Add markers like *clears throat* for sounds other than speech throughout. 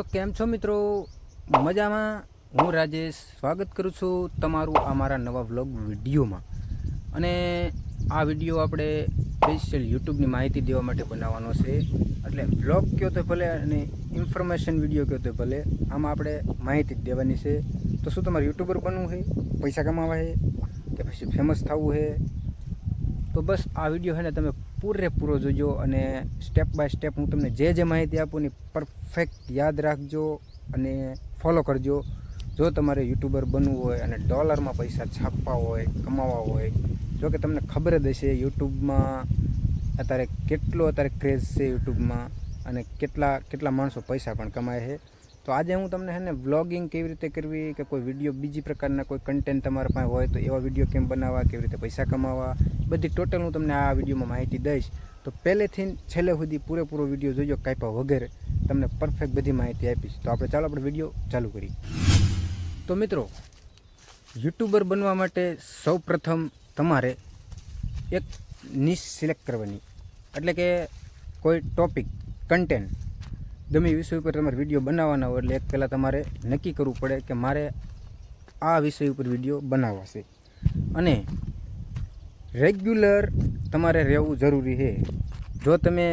તો કેમ છો મિત્રો? મજામાં? હું રાજેશ. સ્વાગત કરું છું તમારું આ મારા નવા વ્લોગ વિડીયોમાં. અને આ વીડિયો આપણે સ્પેશિયલ યુટ્યુબની માહિતી દેવા માટે બનાવવાનો છે. એટલે વ્લોગ કયો તો ભલે અને ઇન્ફોર્મેશન વીડિયો કયો તો ભલે, આમાં આપણે માહિતી જ દેવાની છે. તો શું તમારે યુટ્યુબર બનવું છે? પૈસા કમાવા છે? કે પછી ફેમસ થવું છે? તો બસ આ વીડિયો છે ને તમે પૂરેપૂરો જોજો અને સ્ટેપ બાય સ્ટેપ હું તમને જે જે માહિતી આપું ને પરફેક્ટ યાદ રાખજો અને ફોલો કરજો. જો તમારે યુટ્યુબર બનવું હોય અને ડોલરમાં પૈસા છાપવા હોય, કમાવા હોય, જો કે તમને ખબર જ હશે યુટ્યુબમાં અત્યારે કેટલો અત્યારે ક્રેઝ છે યુટ્યુબમાં અને કેટલા કેટલા માણસો પૈસા પણ કમાય છે. તો આજે હું તમને છે ને વ્લોગિંગ કેવી રીતે કરવી કે કોઈ વીડિયો બીજી પ્રકારના કોઈ કન્ટેન્ટ તમારા પાસે હોય તો એવા વીડિયો કેમ બનાવવા, કેવી રીતે પૈસા કમાવા બધી ટોટલ હું તમને આ વિડીયોમાં માહિતી દઈશ. તો પહેલેથી છેલ્લે સુધી પૂરેપૂરો વીડિયો જોજો કાંઈપા વગેરે તમને પરફેક્ટ બધી માહિતી આપીશ. તો આપણે ચાલો આપણે વીડિયો ચાલુ કરીએ. તો મિત્રો યુટ્યુબર બનવા માટે સૌ પ્રથમ તમારે એક નિશ સિલેક્ટ કરવાની. એટલે કે કોઈ ટોપિક કન્ટેન્ટ ગમે વિષય ઉપર તમારે વીડિયો બનાવવાના હોય એટલે એક પહેલાં તમારે નક્કી કરવું પડે કે મારે આ વિષય ઉપર વીડિયો બનાવવા છે. અને રેગ્યુલર તમારે રહેવું જરૂરી છે. જો તમે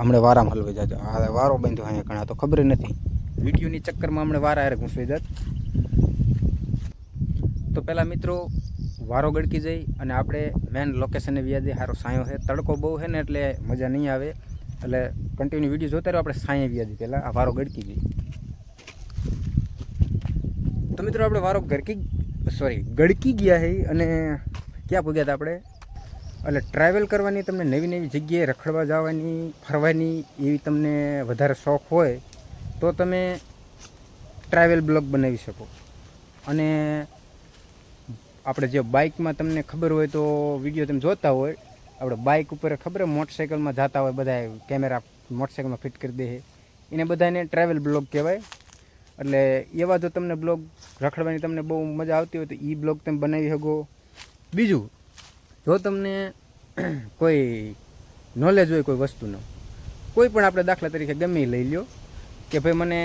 હમણાં વારામાં હલવાઈ જાજો. આ વારો બાંધ્યો અહીંયા ઘણા, તો ખબર નથી. વિડીયોની ચક્કરમાં હમણાં વારા હારે ઘૂસવાઈ જાત. તો પહેલાં મિત્રો, વારો ગળકી જઈ અને આપણે મેન લોકેશને વ્યાજે સારો સાયો છે. તડકો બહુ છે ને એટલે મજા નહીં આવે. એટલે કન્ટિન્યુ વીડિયો જોતા રહ્યો આપણે સાંયે વ્યાજે. પહેલાં આ વારો ગળકી જઈ. તો મિત્રો, આપણે વારો ગરકી સોરી ગળકી ગયા છે અને ક્યાં પૂગ્યા હતા આપણે? એટલે ટ્રાવેલ કરવાની તમને નવી નવી જગ્યાએ રખડવા જવાની, ફરવાની એવી તમને વધારે શોખ હોય, તો તમે ટ્રાવેલ બ્લોગ બનાવી શકો. અને આપણે જે બાઇકમાં તમને ખબર હોય તો વીડિયો તમે જોતા હોય, આપણે બાઇક ઉપર ખબર મોટરસાઇકલમાં જતા હોય બધા કેમેરા મોટરસાઇકલમાં ફિટ કરી દે એને બધાને ટ્રાવેલ બ્લોગ કહેવાય. એટલે એવા જો તમને બ્લોગ રખડવાની તમને બહુ મજા આવતી હોય તો એ બ્લોગ તમે બનાવી શકો. બીજું, જો તમને *clears throat* કોઈ નોલેજ હોય કોઈ વસ્તુનો, કોઈ પણ આપણે દાખલા તરીકે ગમે લઈ લ્યો કે ભાઈ મને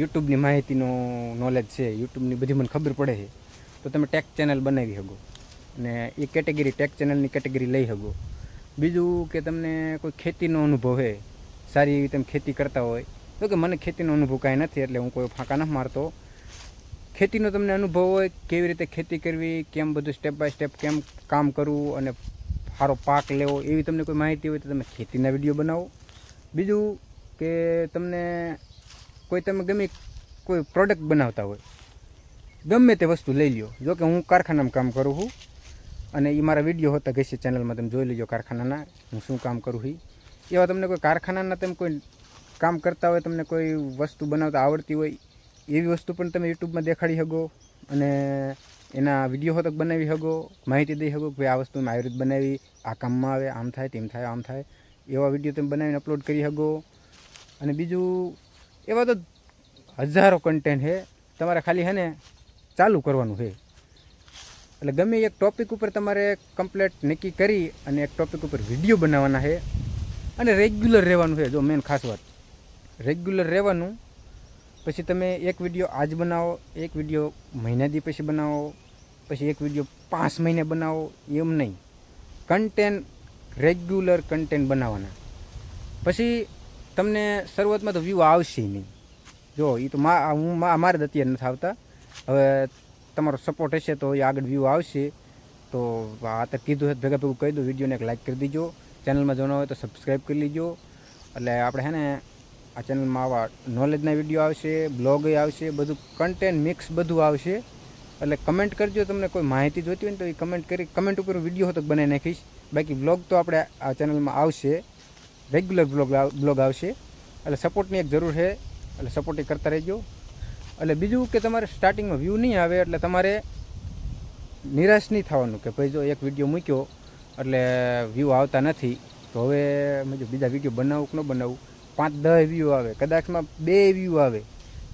યુટ્યુબની માહિતીનું નોલેજ છે, યુટ્યુબની બધી મને ખબર પડે છે, તો તમે ટેક ચેનલ બનાવી શકો અને એ કેટેગરી ટેક ચેનલની કેટેગરી લઈ શકો. બીજું કે તમને કોઈ ખેતીનો અનુભવ છે, સારી એવી તમે ખેતી કરતા હોય, તો કે મને ખેતીનો અનુભવ કાંઈ નથી એટલે હું કોઈ ફાંકા નથી મારતો. ખેતીનો તમને અનુભવ હોય, કેવી રીતે ખેતી કરવી, કેમ બધું સ્ટેપ બાય સ્ટેપ કેમ કામ કરવું અને સારો પાક લેવો, એવી તમને કોઈ માહિતી હોય તો તમે ખેતીના વીડિયો બનાવો. બીજું કે તમને કોઈ તમે ગમે કોઈ પ્રોડક્ટ બનાવતા હોય, ગમે તે વસ્તુ લઈ લ્યો. જો કે હું કારખાનામાં કામ કરું છું અને એ મારા વીડિયો હતા ઘસી ચેનલમાં તમે જોઈ લેજો કારખાનાના, હું શું કામ કરું છું એવા તમને કોઈ કારખાનાના તમે કોઈ કામ કરતા હોય, તમને કોઈ વસ્તુ બનાવતા આવડતી હોય એવી વસ્તુ પણ તમે યુટ્યુબમાં દેખાડી શકો અને એના વીડિયો હોતક બનાવી શકો, માહિતી દઈ શકો કે આ વસ્તુ મેં બનાવી, આ કામમાં આવે, આમ થાય, તેમ થાય, આમ થાય. એવા વીડિયો તમે બનાવીને અપલોડ કરી શકો. અને બીજું, એવા તો હજારો કન્ટેન્ટ છે. તમારે ખાલી હે ને ચાલુ કરવાનું છે. એટલે ગમે એક ટોપિક ઉપર તમારે કમ્પ્લેટ નક્કી કરી અને એક ટોપિક ઉપર વીડિયો બનાવવાના છે. અને રેગ્યુલર રહેવાનું છે, જો મેન ખાસ વાત. રેગ્યુલર રહેવાનું પછી તમે એક વીડિયો આજ બનાવો, એક વીડિયો મહિના દી પછી બનાવો, પછી એક વીડિયો પાંચ મહિને બનાવો, એમ નહીં. કન્ટેન્ટ રેગ્યુલર કન્ટેન્ટ બનાવવાના. પછી તમને શરૂઆતમાં તો વ્યૂ આવશે નહીં. જો એ તો મા હું મારે જ અત્યારે નથી આવતા. હવે તમારો સપોર્ટ હશે તો એ આગળ વ્યૂ આવશે. તો આ તો કીધું છે ભેગા ભેગું કહી દઉં. વિડીયોને એક લાઇક કરી દીજો. ચેનલમાં જોવાનો હોય તો સબસ્ક્રાઈબ કરી લીજો. એટલે આપણે હે ને આ ચેનલમાં આવા નોલેજના વીડિયો આવશે બ્લોગ આવશે, બધું કન્ટેન્ટ મિક્સ બધું આવશે. એટલે કમેન્ટ કરજો, તમને કોઈ માહિતી જોઈતી હોય ને તો એ કમેન્ટ કરી કમેન્ટ ઉપર વીડિયો હતો બનાવી નાખીશ. બાકી બ્લોગ તો આપણે આ ચેનલમાં આવશે. રેગ્યુલર બ્લોગ બ્લોગ આવશે. એટલે સપોર્ટની એક જરૂર છે. એટલે સપોર્ટ કરતા રહેજો. એટલે બીજું કે તમારે સ્ટાર્ટિંગમાં વ્યૂ નહીં આવે, એટલે તમારે નિરાશ નહીં થવાનું કે ભાઈ જો એક વીડિયો મૂક્યો, એટલે વ્યૂ આવતા નથી. તો હવે મેં જો બીજા વીડિયો બનાવું કે ન બનાવું પાંચ દસ વ્યૂ આવે. કદાચમાં બે વ્યૂ આવે.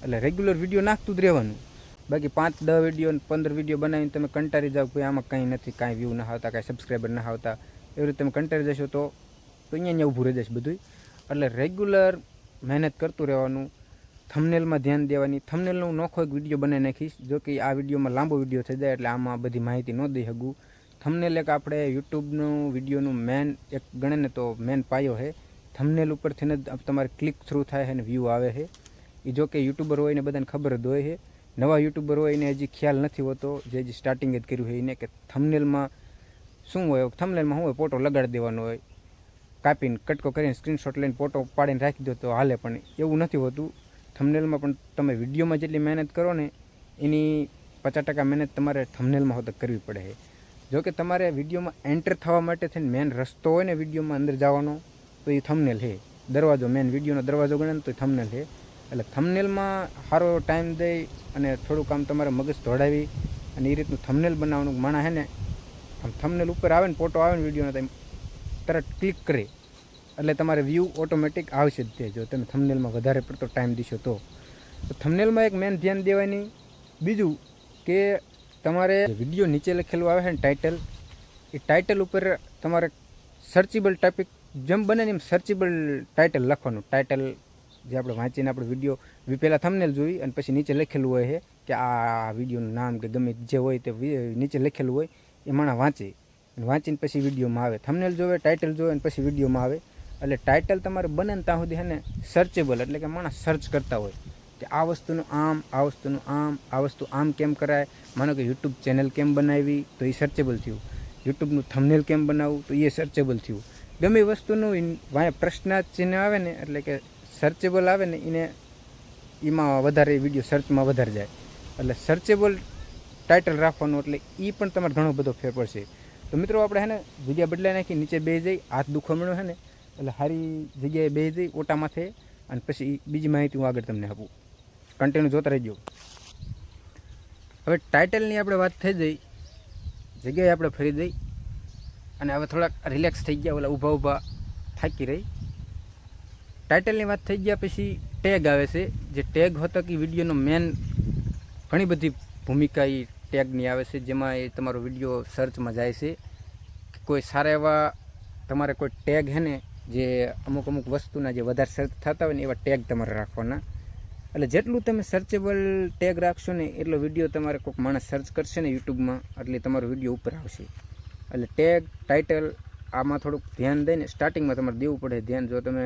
એટલે રેગ્યુલર વીડિયો નાખતું જ રહેવાનું. બાકી પાંચ દસ વીડિયો પંદર વીડિયો બનાવીને તમે કંટાળી જાઓ, કોઈ આમાં કંઈ નથી, કાંઈ વ્યૂ ના આવતા, કાંઈ સબસ્ક્રાઈબર ના આવતા. એવી રીતે તમે કંટાળી જશો તો તો અહીંયા અહીંયા ઊભું રહી જશે બધું એટલે રેગ્યુલર મહેનત કરતું રહેવાનું. થમનેલમાં ધ્યાન દેવાની. થમનેલનો હું નોખો એક વીડિયો બનાવી નાખીશ, જો કે આ વિડીયોમાં લાંબો વીડિયો થઈ જાય એટલે આમાં બધી માહિતી ન દઈ શકું. થમનેલ એક આપણે યુટ્યુબનું વિડીયોનું મેન એક ગણે ને તો મેન પાયો છે. થમનેલ ઉપર થઈને તમારે ક્લિક થ્રુ થાય છે અને વ્યૂ આવે છે. એ જો કે યુટ્યુબર હોય ને બધાને ખબર જ હોય છે. નવા યુટ્યુબર હોય એને હજી ખ્યાલ નથી હોતો. જે હજી સ્ટાર્ટિંગ જ કર્યું હોય એને કે થમનેલમાં શું હોય? થમનેલમાં શું હોય? ફોટો લગાડી દેવાનો હોય. કાપીને કટકો કરીને સ્ક્રીનશોટ લઈને ફોટો પાડીને રાખી દો તો હાલે, પણ એવું નથી હોતું. થમનેલમાં પણ તમે વિડીયોમાં જેટલી મહેનત કરો ને એની પચાસ ટકા મહેનત તમારે થમનેલમાં હોત કરવી પડે છે. જો કે તમારે વિડીયોમાં એન્ટર થવા માટે થઈને મેન રસ્તો હોય ને વિડીયોમાં અંદર જવાનો. તો એ થમનેલ છે. દરવાજો મેન વિડીયોનો દરવાજો ગણે ને તો એ થમનેલ છે. એટલે થમનેલમાં સારો ટાઈમ દઈ અને થોડુંક આમ તમારે મગજ દોડાવી અને એ રીતનું થમનેલ બનાવવાનું માણા છે ને, આમ થમનેલ ઉપર આવે ને ફોટો આવે ને વિડીયોનો તમે તરત ક્લિક કરે. એટલે તમારે વ્યૂ ઓટોમેટિક આવશે જ તે, જો તમે થમનેલમાં વધારે પડતો ટાઈમ દીશો તો. તો થમનેલમાં એક મેન ધ્યાન દેવાની. બીજું કે તમારે વીડિયો નીચે લખેલું આવે છે ને ટાઇટલ એ ટાઇટલ ઉપર તમારે સર્ચેબલ ટોપિક જેમ બને એમ સર્ચેબલ ટાઇટલ લખવાનું. ટાઇટલ જે આપણે વાંચીને આપણે વીડિયો પહેલાં થમનેલ જોઈ અને પછી નીચે લખેલું હોય છે કે આ વિડીયોનું નામ કે ગમે જે હોય તે વી- નીચે લખેલું હોય, એ માણસ વાંચે. અને વાંચીને પછી વિડીયોમાં આવે. થમનેલ જોવે ટાઇટલ જોવે અને પછી વિડીયોમાં આવે. એટલે ટાઇટલ તમારે બને ને ત્યાં સુધી છે ને સર્ચેબલ એટલે કે માણસ સર્ચ કરતા હોય. કે આ વસ્તુનું આમ, આ વસ્તુનું આમ, આ વસ્તુ આમ કેમ કરાય? માનો કે યુટ્યુબ ચેનલ કેમ બનાવી? તો એ સર્ચેબલ થયું. યુટ્યુબનું થમનેલ કેમ બનાવવું? તો એ સર્ચેબલ થયું. ગમે વસ્તુનું વાંહે પ્રશ્ન ચિહ્ન આવે ને, એટલે કે સર્ચેબલ આવે ને એને એમાં વધારે વીડિયો સર્ચમાં વધારે જાય. એટલે સર્ચેબલ ટાઇટલ રાખવાનું, એટલે એ પણ તમારે ઘણો બધો ફેર પડશે. તો મિત્રો, આપણે હે ને, જગ્યા બદલાઈ નાખી, નીચે બે જઈ, હાથ દુખો મળ્યો છે ને, એટલે સારી જગ્યાએ બે જઈ, ઓટા માથે, અને પછી બીજી માહિતી હું આગળ તમને આપું. કન્ટિન્યુ જોતા રહેજો. હવે ટાઇટલની આપણે વાત થઈ જઈ જગ્યાએ આપણે ફરી જઈ અને હવે થોડાક રિલેક્સ થઈ ગયા, ઓલા ઊભા ઊભા થાકી રહી. ટાઇટલની વાત થઈ ગયા, પછી ટેગ આવે છે. જે ટેગ હતો કે વિડીયોનો મેન ઘણી બધી ભૂમિકા એ ટેગની આવે છે, જેમાં એ તમારો વીડિયો સર્ચમાં જાય છે. કોઈ સારા એવા તમારે કોઈ ટેગ હે ને, જે અમુક અમુક વસ્તુના જે વધારે સર્ચ થતા હોય ને, એવા ટેગ તમારે રાખવાના. એટલે જેટલું તમે સર્ચેબલ ટેગ રાખશો ને, એટલો વીડિયો તમારે કોઈક માણસ સર્ચ કરશે ને યુટ્યુબમાં એટલે તમારો વીડિયો ઉપર આવશે. એટલે ટેગ ટાઇટલ આમાં થોડુંક ધ્યાન દઈને સ્ટાર્ટિંગમાં તમારે દેવું પડે. ધ્યાન જો તમે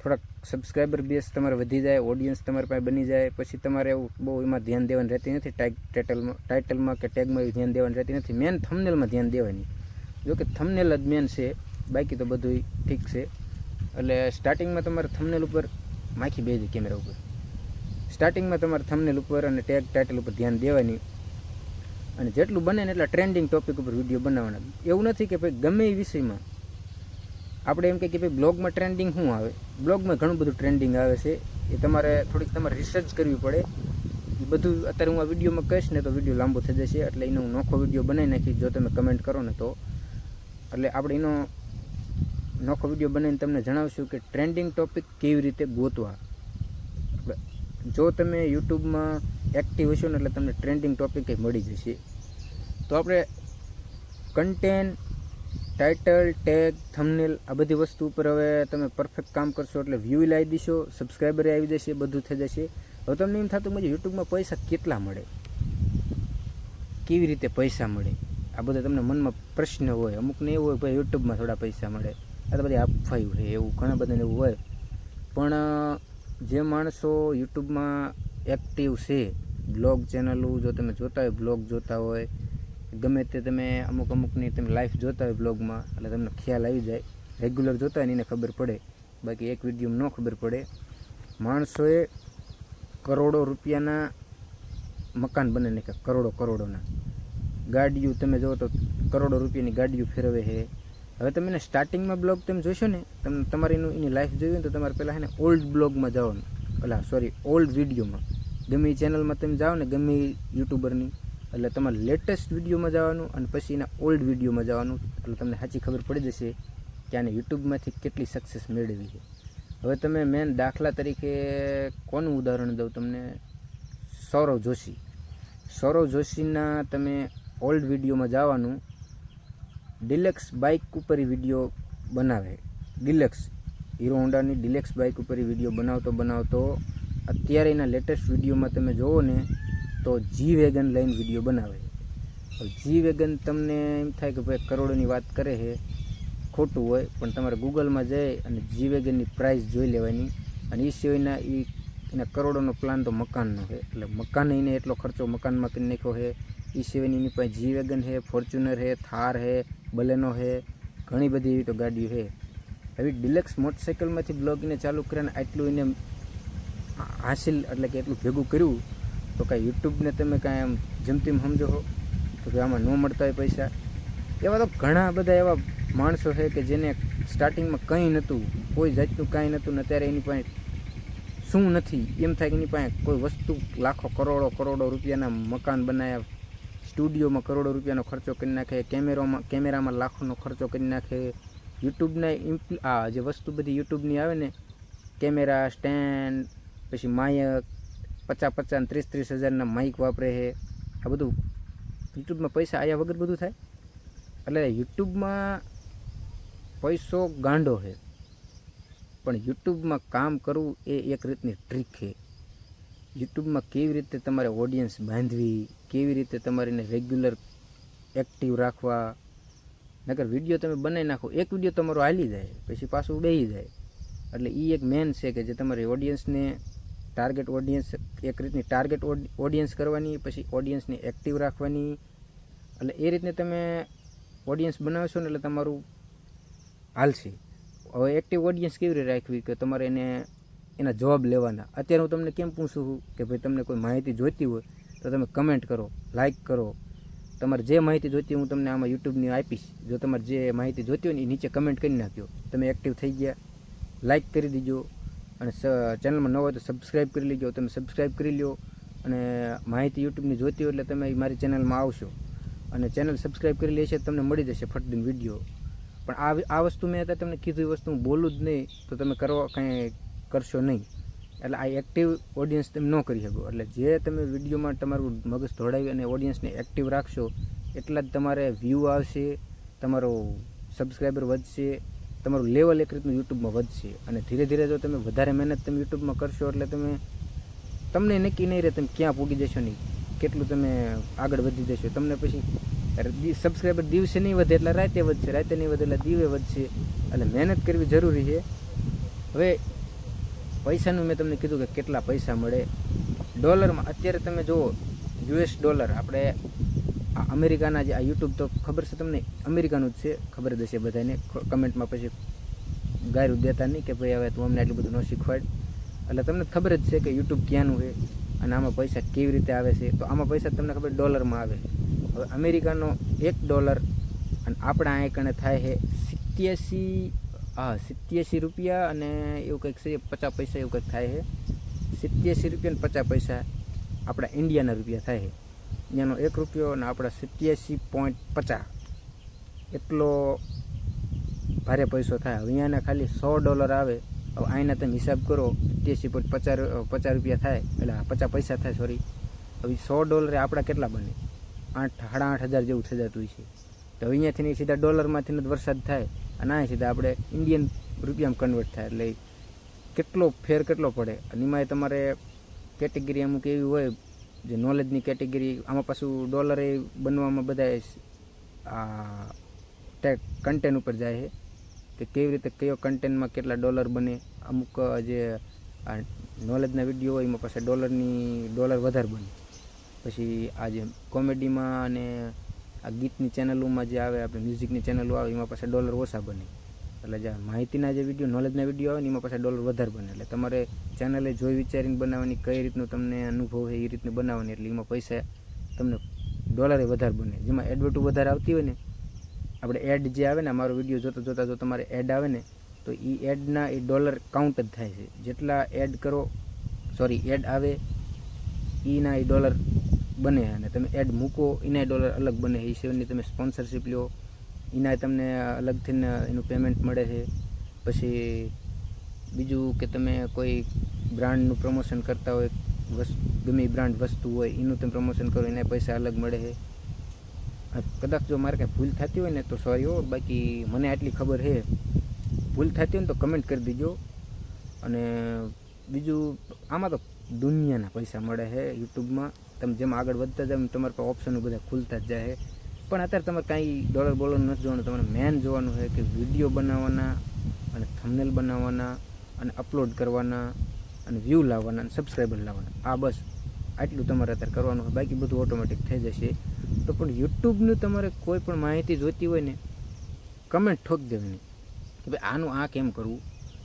થોડાક સબસ્ક્રાઈબર બેસ તમારે વધી જાય ઓડિયન્સ તમારી પાસે બની જાય, પછી તમારે એવું બહુ એમાં ધ્યાન દેવાની રહેતી નથી. ટાઈગ ટાઇટલમાં ટાઇટલમાં કે ટેગમાં એવું ધ્યાન દેવાની રહેતી નથી. મેન થમનેલમાં ધ્યાન દેવાની. જો કે થમનેલ જ મેન છે, બાકી તો બધું ઠીક છે. એટલે સ્ટાર્ટિંગમાં તમારે થમનેલ ઉપર માખી બેજી કેમેરા ઉપર. સ્ટાર્ટિંગમાં તમારે થમનેલ ઉપર અને ટેગ ટાઇટલ ઉપર ધ્યાન દેવાની. અને જેટલું બને ને એટલા ટ્રેન્ડિંગ ટોપિક ઉપર વીડિયો બનાવવાના. એવું નથી કે ભાઈ ગમે એ વિષયમાં. આપણે એમ કહીએ કે ભાઈ બ્લોગમાં ટ્રેન્ડિંગ શું આવે? બ્લોગમાં ઘણું બધું ટ્રેન્ડિંગ આવે છે. એ તમારે થોડીક તમારે રિસર્ચ કરવી પડે. એ બધું અત્યારે હું આ વિડીયોમાં કહીશ ને તો વીડિયો લાંબો થઈ જશે. એટલે એનો હું નોખો વીડિયો બનાવી નાખીશ, જો તમે કમેન્ટ કરો ને તો. એટલે આપણે એનો નોખો વીડિયો બનાવીને તમને જણાવશું કે ટ્રેન્ડિંગ ટોપિક કેવી રીતે ગોતવા. જો તમે યુટ્યુબમાં એક્ટિવ હશો ને એટલે તમને ટ્રેન્ડિંગ ટોપિક મળી જશે. તો આપણે કન્ટેન્ટ ટાઇટલ ટેગ થમનેલ આ બધી વસ્તુ ઉપર હવે તમે પરફેક્ટ કામ કરશો એટલે વ્યૂ લાવી દેશો સબસ્ક્રાઈબરે આવી જશે, બધું થઈ જશે. હવે તમને એમ થતું મજા યુટ્યુબમાં પૈસા કેટલા મળે? કેવી રીતે પૈસા મળે? આ બધા તમને મનમાં પ્રશ્ન હોય. અમુકને એવું હોય ભાઈ યુટ્યુબમાં થોડા પૈસા મળે. આ તો બધી આપવાયું હોય એવું, ઘણા બધાને એવું હોય. પણ જે માણસો યુટ્યુબમાં એક્ટિવ છે બ્લોગ ચેનલો જો તમે જોતા હોય બ્લોગ જોતા હોય, ગમે તે તમે અમુક અમુકની તમે લાઈફ જોતા હોય બ્લોગમાં એટલે તમને ખ્યાલ આવી જાય. રેગ્યુલર જોતા હોય ને એને ખબર પડે. બાકી એક વિડીયોમાં ન ખબર પડે. માણસોએ કરોડો રૂપિયાના મકાન બને નાખ્યા, કરોડો કરોડોના. ગાડીઓ તમે જુઓ તો કરોડો રૂપિયાની ગાડીઓ ફેરવે છે. હવે તમે એને સ્ટાર્ટિંગમાં બ્લોગ તમે જોશો ને, તમે તમારી એનું લાઈફ જોઈ હોય તો તમારે પહેલાં એને ઓલ્ડ બ્લોગમાં જવાનું. પેલા સોરી ઓલ્ડ વિડીયોમાં ગમે ચેનલમાં તમે જાઓ ને, ગમે યુટ્યુબરની એટલે તમારે લેટેસ્ટ વિડીયોમાં જવાનું અને પછી એના ઓલ્ડ વિડીયોમાં જવાનું. એટલે તમને સાચી ખબર પડી જશે કે આને યુટ્યુબમાંથી કેટલી સક્સેસ મેળવી છે. હવે તમે મેન દાખલા તરીકે કોનું ઉદાહરણ દઉં તમને? સૌરવ જોશી. સૌરવ જોશીના તમે ઓલ્ડ વિડીયોમાં જવાનું ડિલેક્સ બાઇક ઉપર વીડિયો બનાવે. ડિલેક્સ હીરો હોન્ડાની ડિલેક્સ બાઇક ઉપર વીડિયો બનાવતો બનાવતો અત્યારે એના લેટેસ્ટ વિડીયોમાં તમે જુઓ ને, તો જી વેગન લઈને વીડિયો બનાવે. જી વેગન તમને એમ થાય કે ભાઈ કરોડોની વાત કરે છે, ખોટું હોય, પણ તમારે ગૂગલમાં જઈ અને જી વેગનની પ્રાઇસ જોઈ લેવાની. અને એ સિવાયના એ એના કરોડોનો પ્લાન તો મકાનનો છે. એટલે મકાન એને એટલો ખર્ચો મકાનમાં કરી નાખ્યો છે. એ સિવાયની એની પાસે જી વેગન છે ફોર્ચ્યુનર છે થાર છે બલેનો છે ઘણી બધી એવી તો ગાડીઓ છે આવી ડિલેક્સ મોટરસાઇકલમાંથી બ્લોગને ચાલુ કરીને આટલું એને હાસિલ એટલે કે એટલું ભેગું કર્યું, તો કાંઈ યુટ્યુબને તમે કાંઈ આમ જેમતેમ સમજો હો. તો કે આમાં ન મળતા હોય પૈસા. એવા તો ઘણા બધા એવા માણસો છે કે જેને સ્ટાર્ટિંગમાં કંઈ નહોતું, કોઈ જાતનું કાંઈ નહોતું ને અત્યારે એની પાસે શું નથી. એમ થાય કે એની પાસે કોઈ વસ્તુ લાખો કરોડો કરોડો રૂપિયાના મકાન બનાવ્યા સ્ટુડિયોમાં કરોડો રૂપિયાનો ખર્ચો કરી નાખે, કેમેરામાં કેમેરામાં લાખોનો ખર્ચો કરી નાખે. યુટ્યુબના ઇમ્પ, આ જે વસ્તુ બધી યુટ્યુબની આવે ને, કેમેરા, સ્ટેન્ડ, પછી માયક, પચાસ પચાસ ત્રીસ ત્રીસ હજારના માઇક વાપરે છે. આ બધું યુટ્યુબમાં પૈસા આવ્યા વગર બધું થાય? એટલે યુટ્યુબમાં પૈસો ગાંડો છે. પણ યુટ્યુબમાં કામ કરવું એ એક રીતની ટ્રીક છે. યુટ્યુબમાં કેવી રીતે તમારે ઓડિયન્સ બાંધવી, કેવી રીતે તમારે એને રેગ્યુલર એક્ટિવ રાખવા? નકર વીડિયો તમે બનાવી નાખો, એક વીડિયો તમારો હાલી જાય, પછી પાછું બેસી જાય. એટલે એ એક મેન છે કે જે તમારી ઓડિયન્સને ટાર્ગેટ ઓડિયન્સ એક રીતની ટાર્ગેટ ઓડિયન્સ કરવાની, પછી ઓડિયન્સને એક્ટિવ રાખવાની. એટલે એ રીતને તમે ઓડિયન્સ બનાવશો ને એટલે તમારું હાલશે. હવે એક્ટિવ ઓડિયન્સ કેવી રીતે રાખવી? કે તમારે એને એના જવાબ લેવાના. અત્યારે હું તમને કેમ પૂછું છું કે ભાઈ તમને કોઈ માહિતી જોઈતી હોય, તો તમે કમેન્ટ કરો લાઇક કરો. તમારે જે માહિતી જોઈતી હું તમને આમાં યુટ્યુબની આપીશ. જો તમારે જે માહિતી જોઈતી હોય ને એ નીચે કમેન્ટ કરી નાખ્યો તમે એક્ટિવ થઈ ગયા લાઇક કરી દીજો અને ચેનલમાં ન હોય તો સબસ્ક્રાઈબ કરી લેજો. તમે સબસ્ક્રાઈબ કરી લ્યો અને માહિતી યુટ્યુબની જોઈતી હોય એટલે તમે મારી ચેનલમાં આવશો. અને ચેનલ સબસ્ક્રાઈબ કરી લેશે તમને મળી જશે ફટદીન વીડિયો પણ આ આ વસ્તુ મેં અત્યારે તમને કીધું, એ વસ્તુ હું બોલું જ નહીં. તો તમે કરવા કાંઈ કરશો નહીં. એટલે આ એક્ટિવ ઓડિયન્સ તમે ન કરી શકો. એટલે જે તમે વિડીયોમાં તમારું મગજ દોડાવી અને ઓડિયન્સને એક્ટિવ રાખશો, એટલા જ તમારે વ્યૂ આવશે, તમારો સબસ્ક્રાઈબર વધશે, તમારું લેવલ એક રીતનું યુટ્યુબમાં વધશે. અને ધીરે ધીરે જો તમે વધારે મહેનત તમે યુટ્યુબમાં કરશો, એટલે તમે તમને નક્કી નહીં રહે તમે ક્યાં પૂગી જશો નહીં, કેટલું તમે આગળ વધી જશો. તમને પછી સબસ્ક્રાઈબર દિવસે નહીં વધે, એટલે રાતે વધશે. રાતે નહીં વધે, એટલે દીવે વધશે. એટલે મહેનત કરવી જરૂરી છે. હવે પૈસાનું મેં તમને કીધું કે કેટલા પૈસા મળે. ડોલરમાં અત્યારે તમે જુઓ, યુએસ ડોલર, આપણે આ અમેરિકાના જે આ યુટ્યુબ તો ખબર છે તમને? અમેરિકાનું જ છે, ખબર જ હશે બધાને. કમેન્ટમાં પછી ગાયરું દેતા નહીં કે ભાઈ હવે તું અમને આટલું બધું ન શીખવાડ. એટલે તમને ખબર જ છે કે યુટ્યુબ ક્યાંનું છે અને આમાં પૈસા કેવી રીતે આવે છે. તો આમાં પૈસા તમને ખબર ડોલરમાં આવે. હવે અમેરિકાનો એક ડોલર અને આપણા અહીંયા કણે થાય છે સિત્યાસી હા, સિત્યાસી રૂપિયા અને એવું કંઈક છે, પચાસ પૈસા એવું કંઈક થાય છે. સિત્યાસી રૂપિયા ને પચાસ પૈસા આપણા ઇન્ડિયાના રૂપિયા થાય છે. એનો એક રૂપિયો અને આપણા સિત્યાસી પોઈન્ટ પચાસ. એટલો ભારે પૈસો થાય. હવે અહીંયાના ખાલી સો ડોલર આવે. હવે અહીંના તમે હિસાબ કરો, સિત્યાસી પોઈન્ટ પચાસ પચાસ રૂપિયા થાય. એટલે પચાસ પૈસા થાય સોરી હવે સો ડોલરે આપણા કેટલા બને? આઠ, સાડા આઠ હજાર જેવું થઈ જતું છે. તો અહીંયાથી સીધા ડોલરમાંથી વરસાદ થાય. અને આ સીધા આપણે ઇન્ડિયન રૂપિયામાં કન્વર્ટ થાય એટલે કેટલો ફેર કેટલો પડે? અને એમાં તમારે કેટેગરી અમુક એવી હોય જે નોલેજની કેટેગરી આમાં પાછું ડોલર એ બનવામાં બધા કન્ટેન્ટ ઉપર જાય છે. કે કેવી રીતે કયો કન્ટેન્ટમાં કેટલા ડોલર બને, અમુક જે નોલેજના વીડિયો હોય, એમાં પાછા ડોલરની ડોલર વધારે બને. પછી આ જે કોમેડીમાં અને આ ગીતની ચેનલોમાં જે આવે, આપણે મ્યુઝિકની ચેનલો આવે, એમાં પાછા ડોલર ઓછા બને. એટલે જે માહિતીના જે વીડિયો નોલેજના વીડિયો આવે ને, એમાં પાછા ડોલર વધારે બને. એટલે તમારે ચેનલે જોઈ વિચારીને બનાવવાની કઈ રીતનું તમને અનુભવ છે, એ રીતનું બનાવવાની. એટલે એમાં પૈસા તમને ડોલરે વધારે બને. જેમાં એડવર્ટું વધારે આવતી હોય ને, આપણે એડ જે આવે ને મારો વીડિયો જોતા જોતા જો તમારે એડ આવે ને, તો એ એડના એ ડોલર કાઉન્ટ જ થાય છે. જેટલા એડ કરો સોરી એડ આવે એના એ ડોલર બને અને તમે એડ મૂકો, એના ડોલર અલગ બને, એ સિવાયની તમે સ્પોન્સરશિપ લો, એના તમને અલગથી એનું પેમેન્ટ મળે છે. પછી બીજું કે તમે કોઈ બ્રાન્ડનું પ્રમોશન કરતા હોય વસ્તુ ગમે બ્રાન્ડ વસ્તુ હોય, એનું તમે પ્રમોશન કરો, એના પૈસા અલગ મળે છે. કદાચ જો મારે કાંઈ ભૂલ થતી હોય ને તો સોરી હો, બાકી મને આટલી ખબર છે. ભૂલ થતી હોય ને તો કમેન્ટ કરી દીજો. અને બીજું, આમાં તો દુનિયાના પૈસા મળે છે યુટ્યુબમાં. તમે જેમ આગળ વધતા જાવ તમારા પાસે ઓપ્શનો બધા ખુલતા જ જાય પણ અત્યારે તમારે કાંઈ ડોલર બોલર નથી જોવાનું. તમારે મેન જોવાનું છે કે વીડિયો બનાવવાના અને થંબનેલ બનાવવાના અને અપલોડ કરવાના અને વ્યૂ લાવવાના અને સબસ્ક્રાઈબર લાવવાના. આ બસ. આટલું તમારે અત્યારે કરવાનું હોય બાકી બધું ઓટોમેટિક થઈ જશે. તો પણ યુટ્યુબનું તમારે કોઈ પણ માહિતી જોઈતી હોય ને કમેન્ટ ઠોક દેવાની કે ભાઈ આનું આ કેમ કરવું?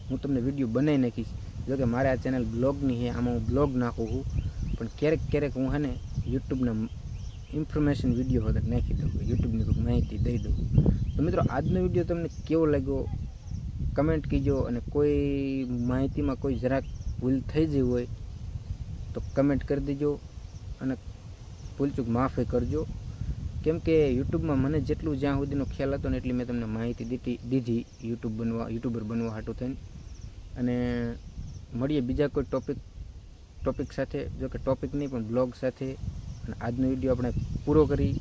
હું તમને વીડિયો બનાવી નાખીશ. જોકે મારે આ ચેનલ બ્લોગની છે. આમાં હું બ્લોગ નાખું છું. પણ ક્યારેક ક્યારેક હું હે યુટ્યુબના ઇન્ફોર્મેશન વીડિયો હોતા નાખી દઉં યુટ્યુબની કોઈ માહિતી દઈ દઉં. તો મિત્રો, આજનો વીડિયો તમને કેવો લાગ્યો? કમેન્ટ કીજો અને કોઈ માહિતીમાં કોઈ જરાક ભૂલ થઈ ગઈ હોય તો કમેન્ટ કરી દેજો અને ભૂલચૂક માફી કરજો. કેમ કે યુટ્યુબમાં મને જેટલું જ્યાં સુધીનો ખ્યાલ હતો ને એટલી મેં તમને માહિતી દીધી દીધી યુટ્યુબ બનવા યુટ્યુબર બનવા હાટું થઈને. અને મળીએ બીજા કોઈ ટોપિક ટોપિક સાથે, જો કે ટોપિક નહીં, પણ બ્લોગ સાથે અને આજનો વીડિયો આપણે પૂરો કરી.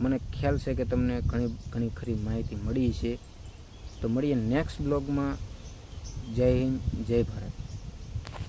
મને ખ્યાલ છે કે તમને ઘણી ઘણી ખરી માહિતી મળી છે તો મળીએ નેક્સ્ટ બ્લોગમાં જય હિન્દ, જય ભારત.